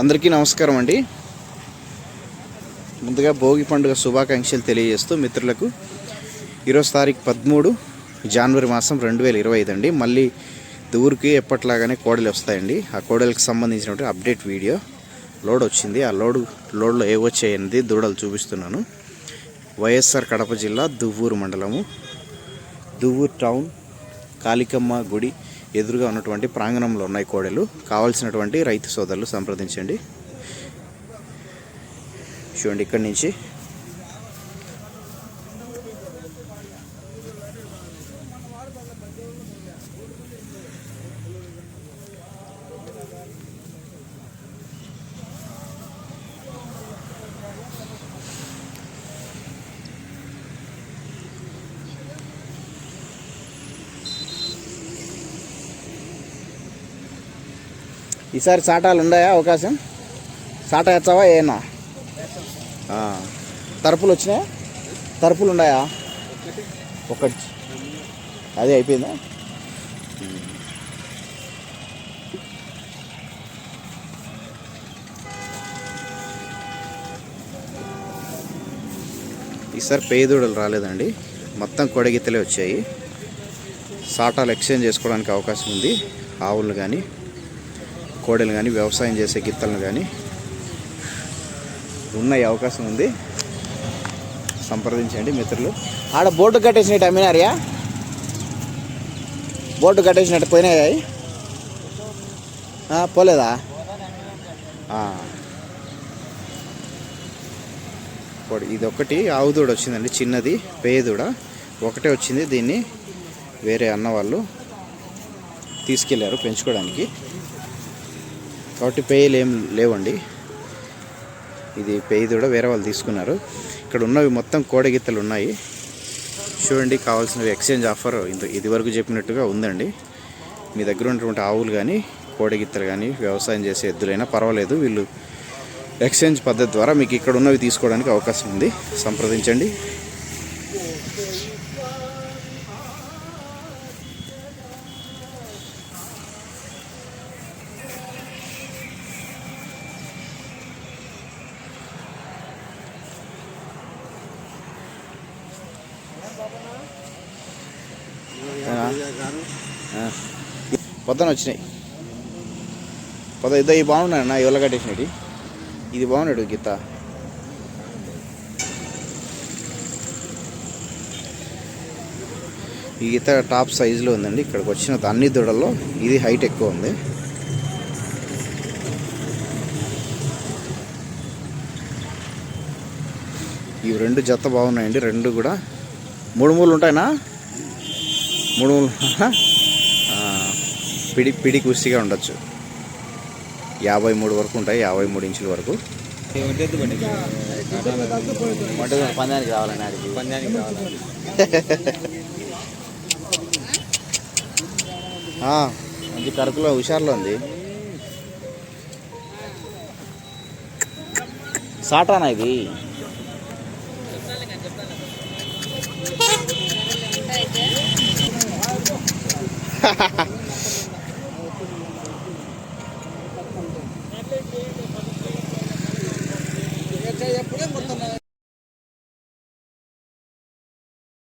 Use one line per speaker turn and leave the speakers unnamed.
అందరికీ నమస్కారం అండి. ముందుగా భోగి పండుగ శుభాకాంక్షలు తెలియజేస్తూ మిత్రులకు ఈరోజు తారీఖు పదమూడు జనవరి మాసం రెండు వేల ఇరవై ఐదు అండి. మళ్ళీ దూరికి ఎప్పట్లాగానే కోడలు వస్తాయండి. ఆ కోడలకు సంబంధించినటువంటి అప్డేట్ వీడియో లోడ్ వచ్చింది. ఆ లోడ్ లోడ్లో ఏ వచ్చాయన్నది దూడలు చూపిస్తున్నాను. వైఎస్ఆర్ కడప జిల్లా దువ్వూరు మండలము దువ్వూరు టౌన్ కాళికమ్మ గుడి ఎదురుగా ఉన్నటువంటి ప్రాంగణంలో ఉన్నాయి కోడెలు. కావాల్సినటువంటి రైతు సోదరులు సంప్రదించండి. చూడండి ఇక్కడి నుంచి. ఈసారి సాటాలు ఉన్నాయా అవకాశం? సాట ఎచ్చావా ఏనా? తరుపులు తరపులు వచ్చినాయా? తరపులు ఉన్నాయా ఒకటి. అదే అయిపోయిందా? ఈసారి పేదోడలు రాలేదండి. మొత్తం కొడగితలే వచ్చాయి. సాటాలు ఎక్స్చేంజ్ చేసుకోవడానికి అవకాశం ఉంది. ఆవులు కానీ కోడలు కానీ వ్యవసాయం చేసే గిత్తలను కానీ ఉన్న అవకాశం ఉంది. సంప్రదించండి మిత్రులు. ఆడ బోర్డు కట్టేసినట్టు అమ్మినారియా? బోర్డు కట్టేసినట్టు పోయినాయా పోలేదా? ఇది ఒకటి ఆవు దూడ వచ్చిందండి చిన్నది పేదూడ. ఒకటే వచ్చింది దీన్ని వేరే అన్న వాళ్ళు తీసుకెళ్ళారు పెంచుకోవడానికి. కాబట్టి పేయలు ఏం లేవండి. ఇది పేయి కూడా వేరే వాళ్ళు తీసుకున్నారు. ఇక్కడ ఉన్నవి మొత్తం కోడగిత్తలు ఉన్నాయి. చూడండి కావాల్సినవి ఎక్స్చేంజ్ ఆఫర్ ఇంత ఇది వరకు చెప్పినట్టుగా ఉందండి. మీ దగ్గర ఉన్నటువంటి ఆవులు కానీ కోడగిత్తలు కానీ వ్యవసాయం చేసే ఎద్దులైనా పర్వాలేదు. వీళ్ళు ఎక్స్చేంజ్ పద్ధతి ద్వారా మీకు ఇక్కడ ఉన్నవి తీసుకోవడానికి అవకాశం ఉంది. సంప్రదించండి. పొద్దున వచ్చినాయి. పొద్దు ఇద్దరు ఇవి బాగున్నాయి అన్న ఇవాళ కట్టేసినవి. ఇది బాగున్నాడు గీత. ఈ గీత టాప్ సైజులో ఉందండి. ఇక్కడికి వచ్చిన అన్ని దూడల్లో ఇది హైట్ ఎక్కువ ఉంది. ఇవి రెండు జత బాగున్నాయండి. రెండు కూడా మూడు మూలు ఉంటాయినా? మూడు మూలు పిడి పిడి కుస్తిగా ఉండొచ్చు. యాభై మూడు వరకు ఉంటాయి యాభై మూడు ఇంచుల వరకు. పందానికి రావాలండి ఆడికి
పందానికి కావాలి
మంచి కరుకులో హుషారులో ఉంది. సాటానా ఇది? మొత్తం